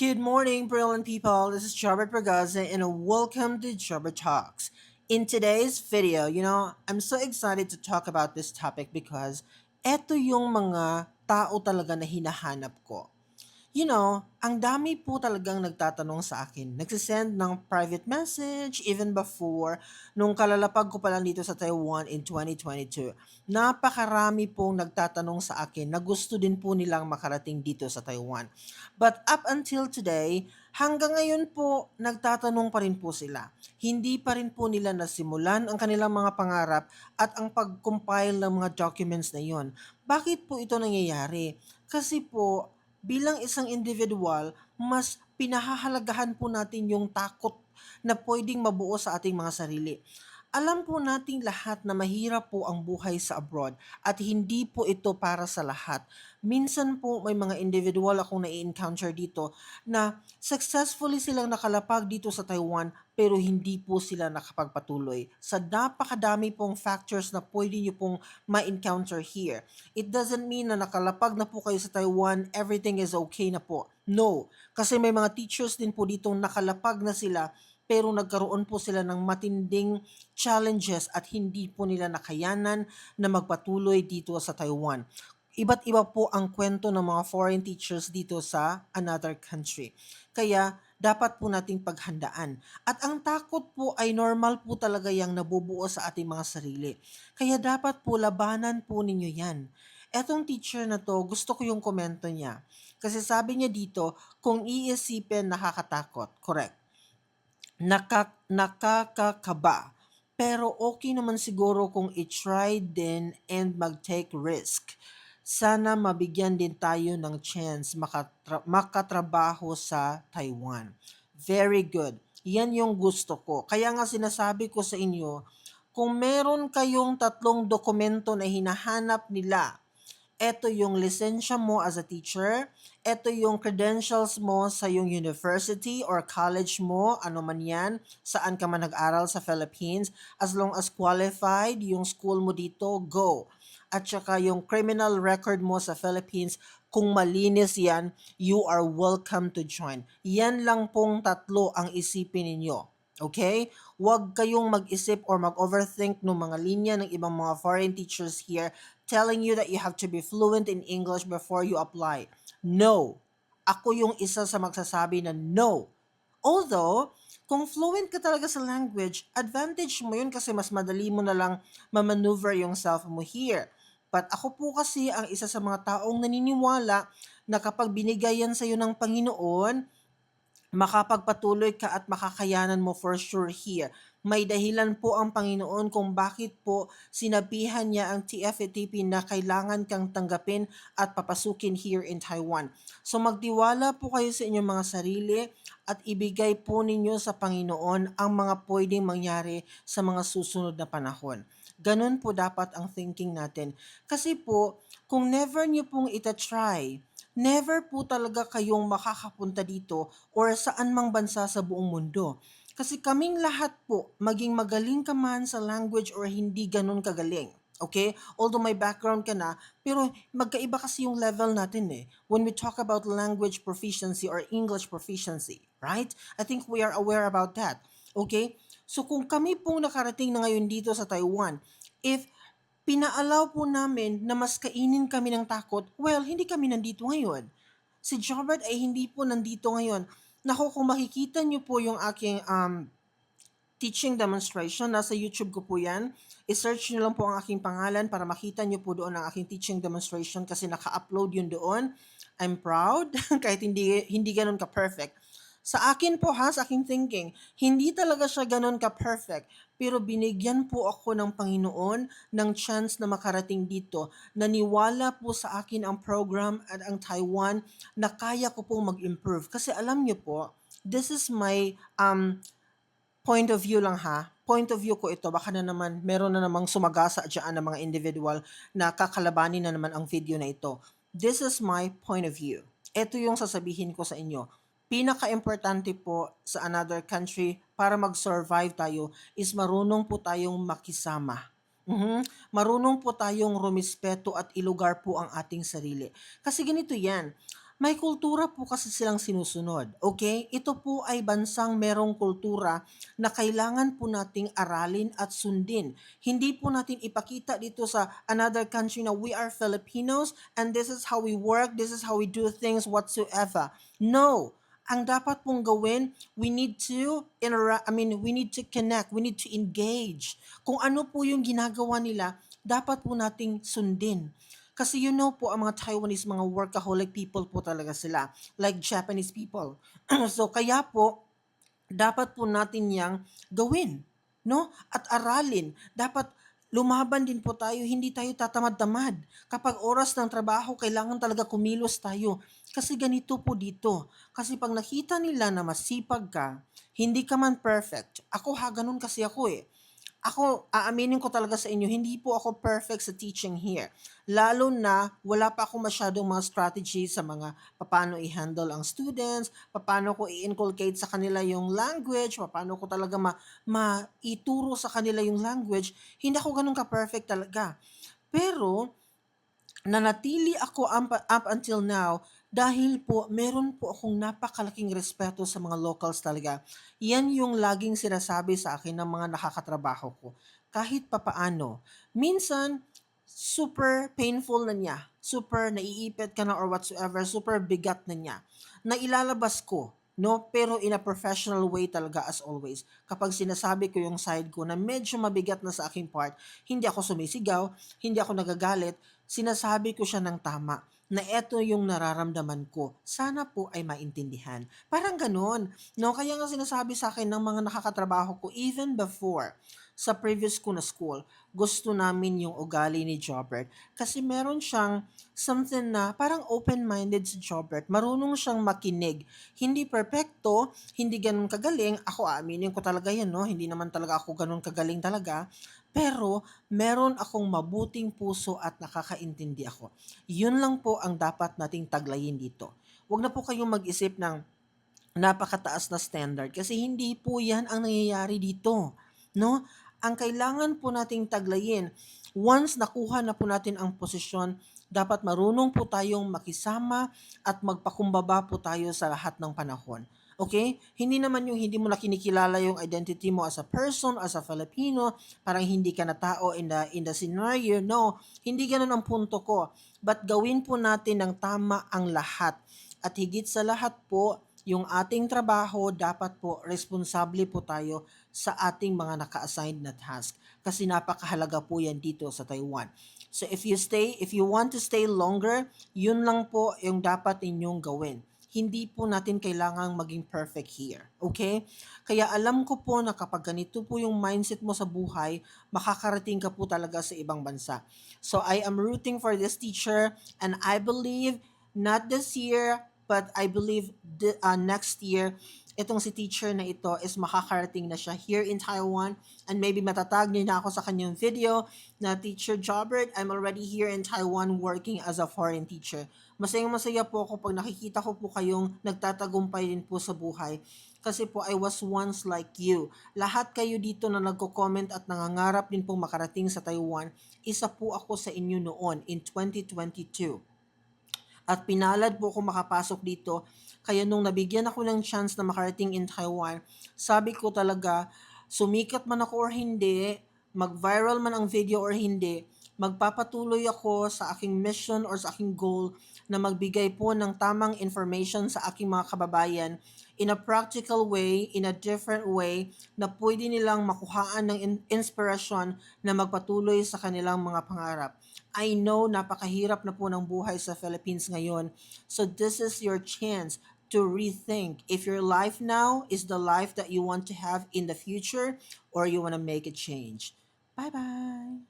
Good morning, brilliant people. This is Jobert Bragaza, and welcome to Jobert Talks. In today's video, you know, I'm so excited to talk about this topic because eto yung mga tao talaga na hinahanap ko. You know, ang dami po talagang nagtatanong sa akin. Nagsisend ng private message even before nung kalalapag ko pa lang dito sa Taiwan in 2022. Napakarami pong nagtatanong sa akin na gusto din po nilang makarating dito sa Taiwan. But up until today, hanggang ngayon po, nagtatanong pa rin po sila. Hindi pa rin po nila nasimulan ang kanilang mga pangarap at ang pag-compile ng mga documents na yon. Bakit po ito nangyayari? Kasi po, bilang isang individual, mas pinahahalagahan po natin yung takot na pwedeng mabuo sa ating mga sarili. Alam po nating lahat na mahirap po ang buhay sa abroad at hindi po ito para sa lahat. Minsan po may mga individual akong nai-encounter dito na successfully silang nakalapag dito sa Taiwan pero hindi po sila nakapagpatuloy. Sa napakadami pong factors na pwede nyo pong ma-encounter here. It doesn't mean na nakalapag na po kayo sa Taiwan, everything is okay na po. No, kasi may mga teachers din po dito nakalapag na sila pero nagkaroon po sila ng matinding challenges at hindi po nila nakayanan na magpatuloy dito sa Taiwan. Iba't iba po ang kwento ng mga foreign teachers dito sa another country. Kaya dapat po nating paghandaan. At ang takot po ay normal po talaga yung nabubuo sa ating mga sarili. Kaya dapat po labanan po ninyo yan. Etong teacher na to, gusto ko yung komento niya. Kasi sabi niya dito, kung iisipin nakakatakot. Correct naka, nakakakaba. Pero okay naman siguro kung i-try din and mag-take risk. Sana mabigyan din tayo ng chance makatra- makatrabaho sa Taiwan. Very good. Yan yung gusto ko. Kaya nga sinasabi ko sa inyo, kung meron kayong tatlong dokumento na hinahanap nila ito yung lisensya mo as a teacher, ito yung credentials mo sa yung university or college mo, ano man yan, saan ka man nag-aral sa Philippines, as long as qualified yung school mo dito, go. At saka yung criminal record mo sa Philippines, kung malinis yan, you are welcome to join. Yan lang pong tatlo ang isipin ninyo. Okay? Huwag kayong mag-isip or mag-overthink ng mga linya ng ibang mga foreign teachers here telling you that you have to be fluent in English before you apply. No. Ako yung isa sa magsasabi na no. Although, kung fluent ka talaga sa language, advantage mo yun kasi mas madali mo na lang mamaneuver yung self mo here. But ako po kasi ang isa sa mga taong naniniwala na kapag binigay yan sa'yo ng Panginoon, makapagpatuloy ka at makakayanan mo for sure here. May dahilan po ang Panginoon kung bakit po sinabihan niya ang TFATP na kailangan kang tanggapin at papasukin here in Taiwan. So magtiwala po kayo sa inyong mga sarili at ibigay po ninyo sa Panginoon ang mga pwedeng mangyari sa mga susunod na panahon. Ganun po dapat ang thinking natin. Kasi po, kung never nyo pong itatry, never po talaga kayong makakapunta dito or saan mang bansa sa buong mundo. Kasi kaming lahat po, maging magaling ka man sa language or hindi ganun kagaling. Okay? Although may background ka na, pero magkaiba kasi yung level natin eh. When we talk about language proficiency or English proficiency, right? I think we are aware about that. Okay? So kung kami pong nakarating na ngayon dito sa Taiwan, if pinaalaw po namin na mas kainin kami ng takot, well, hindi kami nandito ngayon. Si Jobert ay hindi po nandito ngayon Naku, kung makikita niyo po yung aking um, teaching demonstration, nasa YouTube ko po yan. I-search niyo lang po ang aking pangalan para makita niyo po doon ang aking teaching demonstration kasi naka-upload yun doon. I'm proud kahit hindi hindi ganoon ka-perfect. Sa akin po ha, sa aking thinking, hindi talaga siya ganun ka-perfect. Pero binigyan po ako ng Panginoon ng chance na makarating dito. Naniwala po sa akin ang program at ang Taiwan na kaya ko pong mag-improve. Kasi alam niyo po, this is my um, point of view lang ha. Point of view ko ito. Baka na naman, meron na namang sumagasa dyan ng mga individual na kakalabanin na naman ang video na ito. This is my point of view. Ito yung sasabihin ko sa inyo pinaka-importante po sa another country para mag-survive tayo is marunong po tayong makisama. Mhm. Marunong po tayong rumispeto at ilugar po ang ating sarili. Kasi ganito yan, may kultura po kasi silang sinusunod, okay? Ito po ay bansang merong kultura na kailangan po nating aralin at sundin. Hindi po natin ipakita dito sa another country na we are Filipinos and this is how we work, this is how we do things whatsoever. No! Ang dapat pong gawin, we need to interact, I mean, we need to connect, we need to engage. Kung ano po yung ginagawa nila, dapat po nating sundin. Kasi you know po, ang mga Taiwanese, mga workaholic people po talaga sila. Like Japanese people. so kaya po, dapat po natin yang gawin. No? At aralin. Dapat lumaban din po tayo, hindi tayo tatamad-tamad. Kapag oras ng trabaho, kailangan talaga kumilos tayo. Kasi ganito po dito. Kasi pag nakita nila na masipag ka, hindi ka man perfect. Ako ha, ganun kasi ako eh ako, aaminin ko talaga sa inyo, hindi po ako perfect sa teaching here. Lalo na wala pa ako masyadong mga strategy sa mga paano i-handle ang students, paano ko i-inculcate sa kanila yung language, paano ko talaga ma, maituro sa kanila yung language. Hindi ako ganun ka-perfect talaga. Pero, nanatili ako up, until now dahil po meron po akong napakalaking respeto sa mga locals talaga. Yan yung laging sinasabi sa akin ng mga nakakatrabaho ko. Kahit papaano. Minsan, super painful na niya. Super naiipit ka na or whatsoever. Super bigat na niya. Na ilalabas ko no? Pero in a professional way talaga as always. Kapag sinasabi ko yung side ko na medyo mabigat na sa aking part, hindi ako sumisigaw, hindi ako nagagalit, sinasabi ko siya ng tama na eto yung nararamdaman ko. Sana po ay maintindihan. Parang ganun. No? Kaya nga sinasabi sa akin ng mga nakakatrabaho ko even before sa previous ko na school, gusto namin yung ugali ni Jobert kasi meron siyang something na parang open-minded si Jobert. Marunong siyang makinig. Hindi perfecto, hindi ganun kagaling. Ako aminin ko talaga yan, no? Hindi naman talaga ako ganun kagaling talaga. Pero meron akong mabuting puso at nakakaintindi ako. Yun lang po ang dapat nating taglayin dito. Huwag na po kayong mag-isip ng napakataas na standard kasi hindi po yan ang nangyayari dito. No? ang kailangan po nating taglayin, once nakuha na po natin ang posisyon, dapat marunong po tayong makisama at magpakumbaba po tayo sa lahat ng panahon. Okay? Hindi naman yung hindi mo na kinikilala yung identity mo as a person, as a Filipino, parang hindi ka na tao in the, in the scenario. No, hindi ganun ang punto ko. But gawin po natin ng tama ang lahat. At higit sa lahat po, yung ating trabaho, dapat po responsable po tayo sa ating mga naka-assigned na task. Kasi napakahalaga po yan dito sa Taiwan. So if you stay, if you want to stay longer, yun lang po yung dapat inyong gawin hindi po natin kailangang maging perfect here. Okay? Kaya alam ko po na kapag ganito po yung mindset mo sa buhay, makakarating ka po talaga sa ibang bansa. So I am rooting for this teacher and I believe not this year, but I believe the, uh, next year, itong si teacher na ito is makakarating na siya here in Taiwan and maybe matatag niyo na ako sa kanyang video na Teacher Jobert, I'm already here in Taiwan working as a foreign teacher. Masayang masaya po ako pag nakikita ko po kayong nagtatagumpay din po sa buhay kasi po I was once like you. Lahat kayo dito na nagko-comment at nangangarap din pong makarating sa Taiwan, isa po ako sa inyo noon in 2022 at pinalad po ako makapasok dito. Kaya nung nabigyan ako ng chance na makarating in Taiwan, sabi ko talaga, sumikat man ako or hindi, mag-viral man ang video or hindi, magpapatuloy ako sa aking mission or sa aking goal na magbigay po ng tamang information sa aking mga kababayan in a practical way, in a different way, na pwede nilang makuhaan ng in- inspiration na magpatuloy sa kanilang mga pangarap. I know napakahirap na po ng buhay sa Philippines ngayon. So this is your chance to rethink if your life now is the life that you want to have in the future or you want to make a change. Bye-bye.